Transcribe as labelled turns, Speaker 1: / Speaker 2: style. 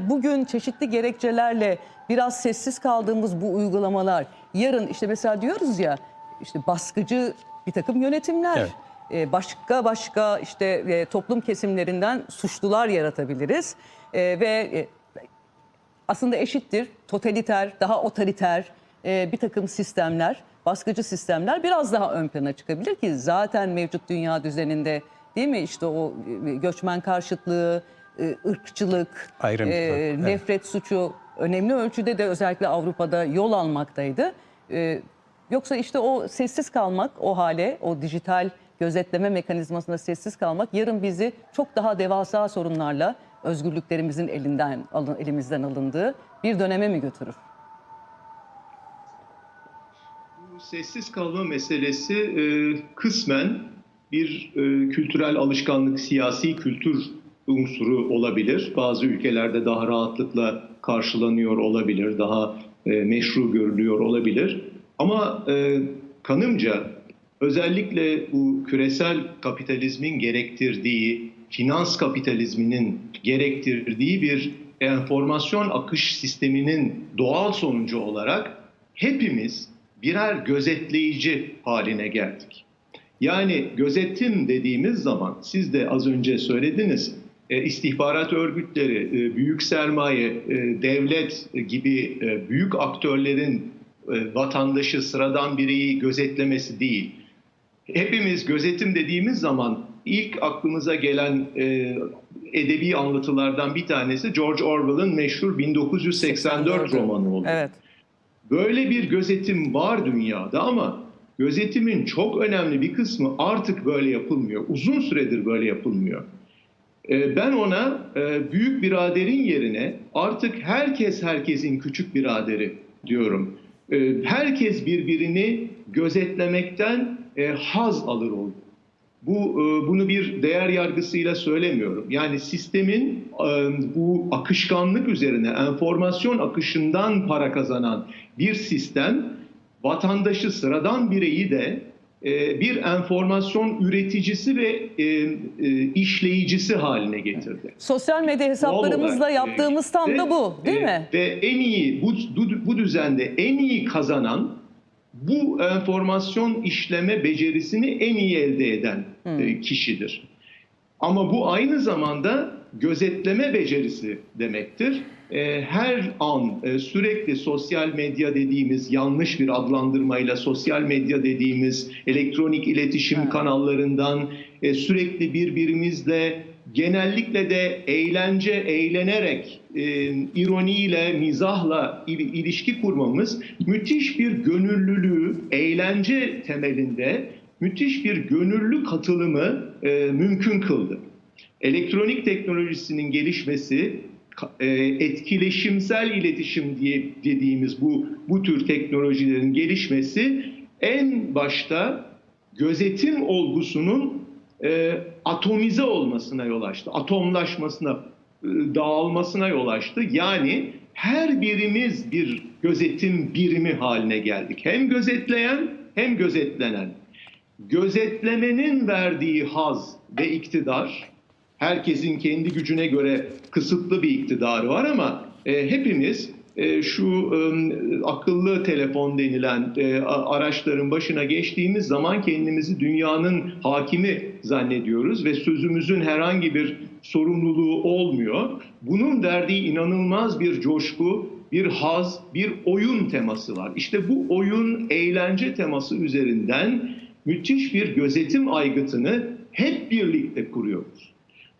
Speaker 1: Bugün çeşitli gerekçelerle biraz sessiz kaldığımız bu uygulamalar yarın işte mesela diyoruz ya işte baskıcı bir takım yönetimler
Speaker 2: Evet.
Speaker 1: e, başka başka işte e, toplum kesimlerinden suçlular yaratabiliriz E, ve aslında eşittir totaliter daha otoriter bir takım sistemler baskıcı sistemler biraz daha ön plana çıkabilir ki zaten mevcut dünya düzeninde değil mi işte o göçmen karşıtlığı e, ırkçılık
Speaker 2: Ayrımcılık,
Speaker 1: e,
Speaker 2: evet.
Speaker 1: nefret suçu önemli ölçüde de özellikle Avrupa'da yol almaktaydı. E, yoksa işte o sessiz kalmak o hale, o dijital gözetleme mekanizmasında sessiz kalmak yarın bizi çok daha devasa sorunlarla özgürlüklerimizin elinden alın, elimizden alındığı bir döneme mi götürür?
Speaker 3: Bu sessiz kalma meselesi e, kısmen bir e, kültürel alışkanlık, siyasi kültür unsuru olabilir. Bazı ülkelerde daha rahatlıkla karşılanıyor olabilir, daha e, meşru görülüyor olabilir. Ama e, kanımca özellikle bu küresel kapitalizmin gerektirdiği, finans kapitalizminin gerektirdiği bir enformasyon akış sisteminin doğal sonucu olarak hepimiz birer gözetleyici haline geldik. Yani gözetim dediğimiz zaman siz de az önce söylediniz istihbarat örgütleri, e, büyük sermaye, e, devlet gibi e, büyük aktörlerin e, vatandaşı, sıradan bireyi gözetlemesi değil. Hepimiz gözetim dediğimiz zaman ilk aklımıza gelen e, edebi anlatılardan bir tanesi George Orwell'ın meşhur 1984 romanı oldu.
Speaker 1: Evet.
Speaker 3: Böyle bir gözetim var dünyada ama gözetimin çok önemli bir kısmı artık böyle yapılmıyor. Uzun süredir böyle yapılmıyor. Ee, Ben ona e, büyük biraderin yerine artık herkes herkesin küçük biraderi diyorum. Ee, Herkes birbirini gözetlemekten e, haz alır oldu. Bu e, bunu bir değer yargısıyla söylemiyorum. Yani sistemin bu akışkanlık üzerine enformasyon akışından para kazanan bir sistem vatandaşı sıradan bireyi de bir enformasyon üreticisi ve e, e, işleyicisi haline getirdi.
Speaker 1: Sosyal medya hesaplarımızla
Speaker 3: olarak,
Speaker 1: yaptığımız
Speaker 3: e,
Speaker 1: tam
Speaker 3: ve-
Speaker 1: da bu değil
Speaker 3: e,
Speaker 1: mi?
Speaker 3: Ve en iyi bu, bu, düzende en iyi kazanan bu enformasyon işleme becerisini en iyi elde eden e, kişidir. Ama bu aynı zamanda gözetleme becerisi demektir. E, Her an e, sürekli sosyal medya dediğimiz yanlış bir adlandırmayla sosyal medya dediğimiz elektronik iletişim
Speaker 1: Evet.
Speaker 3: kanallarından e, sürekli birbirimizle genellikle de eğlence, eğlenerek, e, ironiyle, mizahla il- ilişki kurmamız müthiş bir gönüllülüğü, eğlence temelinde müthiş bir gönüllü katılımı e, mümkün kıldı. Elektronik teknolojisinin gelişmesi, etkileşimsel iletişim diye dediğimiz bu bu tür teknolojilerin gelişmesi en başta gözetim olgusunun e, atomize olmasına yol açtı. Atomlaşmasına, e, dağılmasına yol açtı. Yani her birimiz bir gözetim birimi haline geldik. Hem gözetleyen hem gözetlenen. Gözetlemenin verdiği haz ve iktidar, herkesin kendi gücüne göre kısıtlı bir iktidarı var ama e, hepimiz e, şu e, akıllı telefon denilen e, araçların başına geçtiğimiz zaman kendimizi dünyanın hakimi zannediyoruz ve sözümüzün herhangi bir sorumluluğu olmuyor. Bunun verdiği inanılmaz bir coşku, bir haz, bir oyun teması var. İşte bu oyun, eğlence teması üzerinden müthiş bir gözetim aygıtını hep birlikte kuruyoruz.